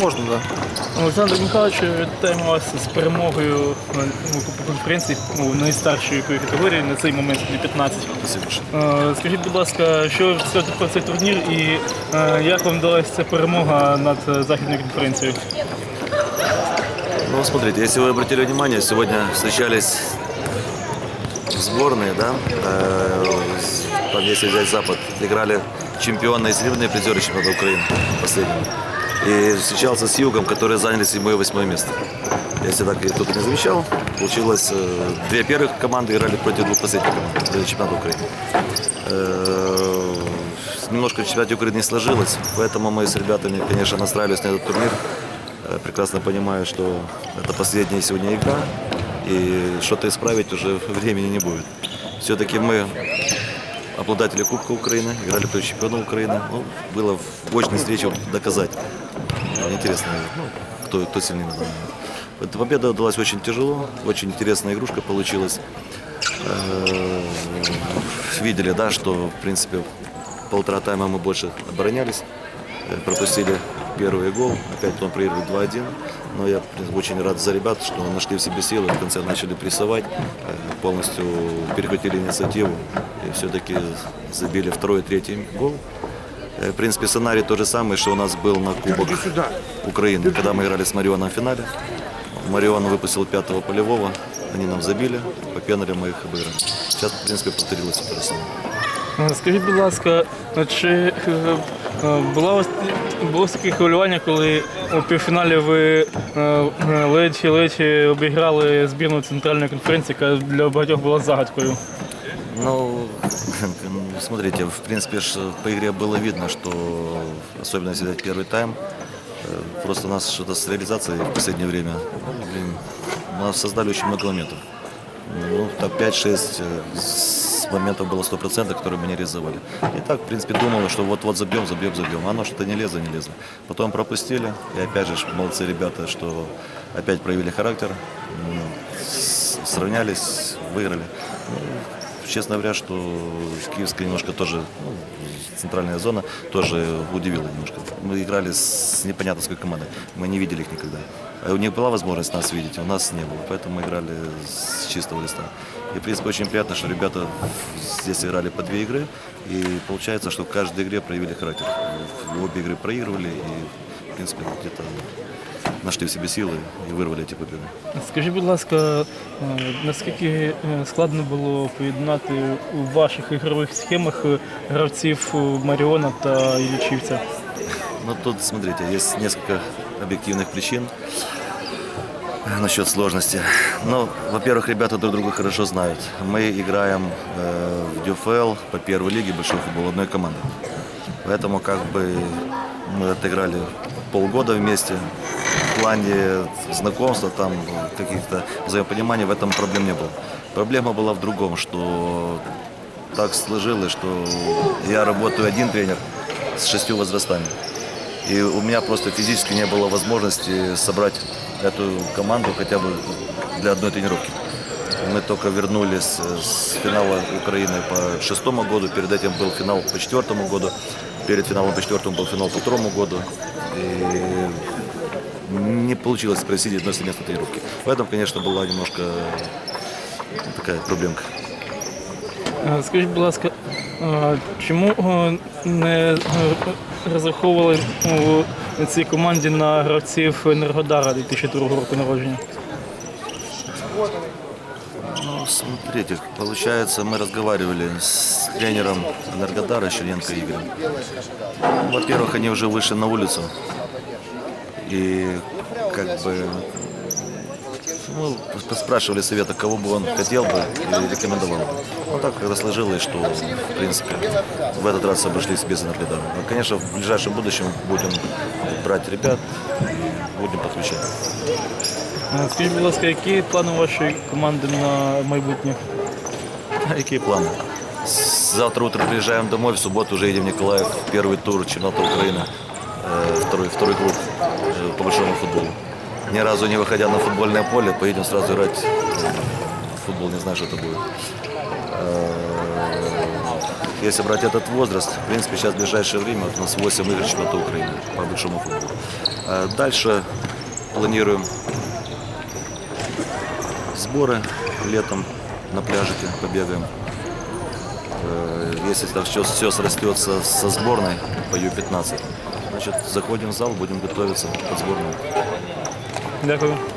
Можно, да. Олександр Михайлович, вітаємо вас з перемогою на ну, Кубку конференції ну, найстаршої вікової категорії на цей момент не 15. Спасибо большое. Е, Скажіть, будь ласка, що ви скажете про цей турнір і е, як вам вдалася ця перемога над е, західною конференцією? Ну, смотрите, если вы обратили внимание, сегодня встречались сборные, да, э, с- там, если взять Запад, играли чемпионы и серебряные призеры чемпионата Украины последнего. И встречался с Югом, которые заняли седьмое и восьмое место. Если так кто-то не замечал, получилось, э, две первых команды играли против двух последних команд э, чемпионата Украины. Э, Немножко в чемпионате Украины не сложилось, поэтому мы с ребятами, конечно, настраивались на этот турнир. Э, Прекрасно понимаю, что это последняя сегодня игра, и что-то исправить уже времени не будет. Все-таки мы обладатели Кубка Украины, играли против чемпиона Украины. Ну, было в очной встрече доказать. Интересно, ну, кто, кто сильнее. Эта победа удалась очень тяжело, очень интересная игрушка получилась. Э, Видели, да, что, в принципе, полтора тайма мы больше оборонялись, э, пропустили первый гол, опять потом проиграли 2-1. Но я очень рад за ребят, что нашли в себе силы, в конце начали прессовать, э, полностью перехватили инициативу и все-таки забили второй, третий гол. Э, В принципе, сценарий тот же самый, что у нас был на Кубок Украины, когда мы играли с Марионом в финале. Марион выпустил пятого полевого, они нам забили, по пеналям мы их обыграли. Сейчас, в принципе, повторилось то же самое. Скажіть, будь ласка, чи е, була у вас було таке хвилювання, коли у півфіналі ви е, е, ледь-ледь обіграли збірну центральної конференції, яка для багатьох була загадкою? Ну, смотрите, в принципе, ж по игре было видно, что, особенно если взять первый тайм, э, просто у нас что-то с реализацией в последнее время, ну, блин, у нас создали очень много моментов. Ну, так 5-6 э, с моментов было 100%, которые мы не реализовали. И так, в принципе, думали, что вот-вот забьем, забьем, забьем. Оно что-то не лезло, не лезло. Потом пропустили. И опять же, молодцы ребята, что опять проявили характер, с- сравнялись, выиграли. Ну, честно говоря, что Киевская немножко тоже, ну, центральная зона, тоже удивила немножко. Мы играли с непонятно с какой командой. Мы не видели их никогда. А У них была возможность нас видеть, а у нас не было. Поэтому мы играли с чистого листа. И, в принципе, очень приятно, что ребята здесь играли по две игры. И получается, что в каждой игре проявили характер. В обе игры проигрывали и, в принципе, где-то нашли в себе силы и вырвали эти победы. Скажіть, будь ласка, е, наскільки е, складно було поєднати у ваших ігрових схемах е, гравців е, Маріона та Ілічівця? Ну тут, смотрите, есть несколько объективных причин насчет сложности. Ну, во-первых, ребята друг друга хорошо знают. Мы играем э, в ДЮФЛ по первой лиге большой футбол одной команды. Поэтому как бы мы отыграли полгода вместе. В плане знакомства, там каких-то взаимопониманий в этом проблем не было. Проблема была в другом, что так сложилось, что я работаю один тренер с шестью возрастами. И у меня просто физически не было возможности собрать эту команду хотя бы для одной тренировки. Мы только вернулись с финала Украины по шестому году, перед этим был финал по четвертому году, перед финалом по четвертому был финал по второму году. И не получилось просидеть одной совместной тренировки. Поэтому, конечно, была немножко такая проблемка. Е, Скажіть, будь ласка, чому е, не розраховували у цій команді на гравців Енергодара 2002 року народження? Ну, смотрите, получается, мы разговаривали с тренером Энергодара Щеренко Игорем. Ну, Во-первых, они уже вышли на улицу. И как бы ну, спрашивали совета, кого бы он хотел бы и рекомендовал бы. Ну так когда сложилось, что в принципе в этот раз обошлись без Энергодара. Но, конечно, в ближайшем будущем будем брать ребят и будем подключать. Е, Скажіть, будь ласка, які плани вашої команди на майбутнє? А Какие планы? С- Завтра утром приезжаем домой, в субботу уже едем в Николаев. Первый тур чемпионата Украины, э, второй, второй круг э, по большому футболу. Ни разу не выходя на футбольное поле, поедем сразу играть э, футбол, не знаю, что это будет. Э, если брать этот возраст, в принципе, сейчас в ближайшее время у нас 8 игр чемпионата Украины по большому футболу. А Дальше планируем сборы летом на пляжике побегаем. Э, Если так все, все срастется со сборной по Ю-15, значит, заходим в зал, будем готовиться под сборную. De acuerdo.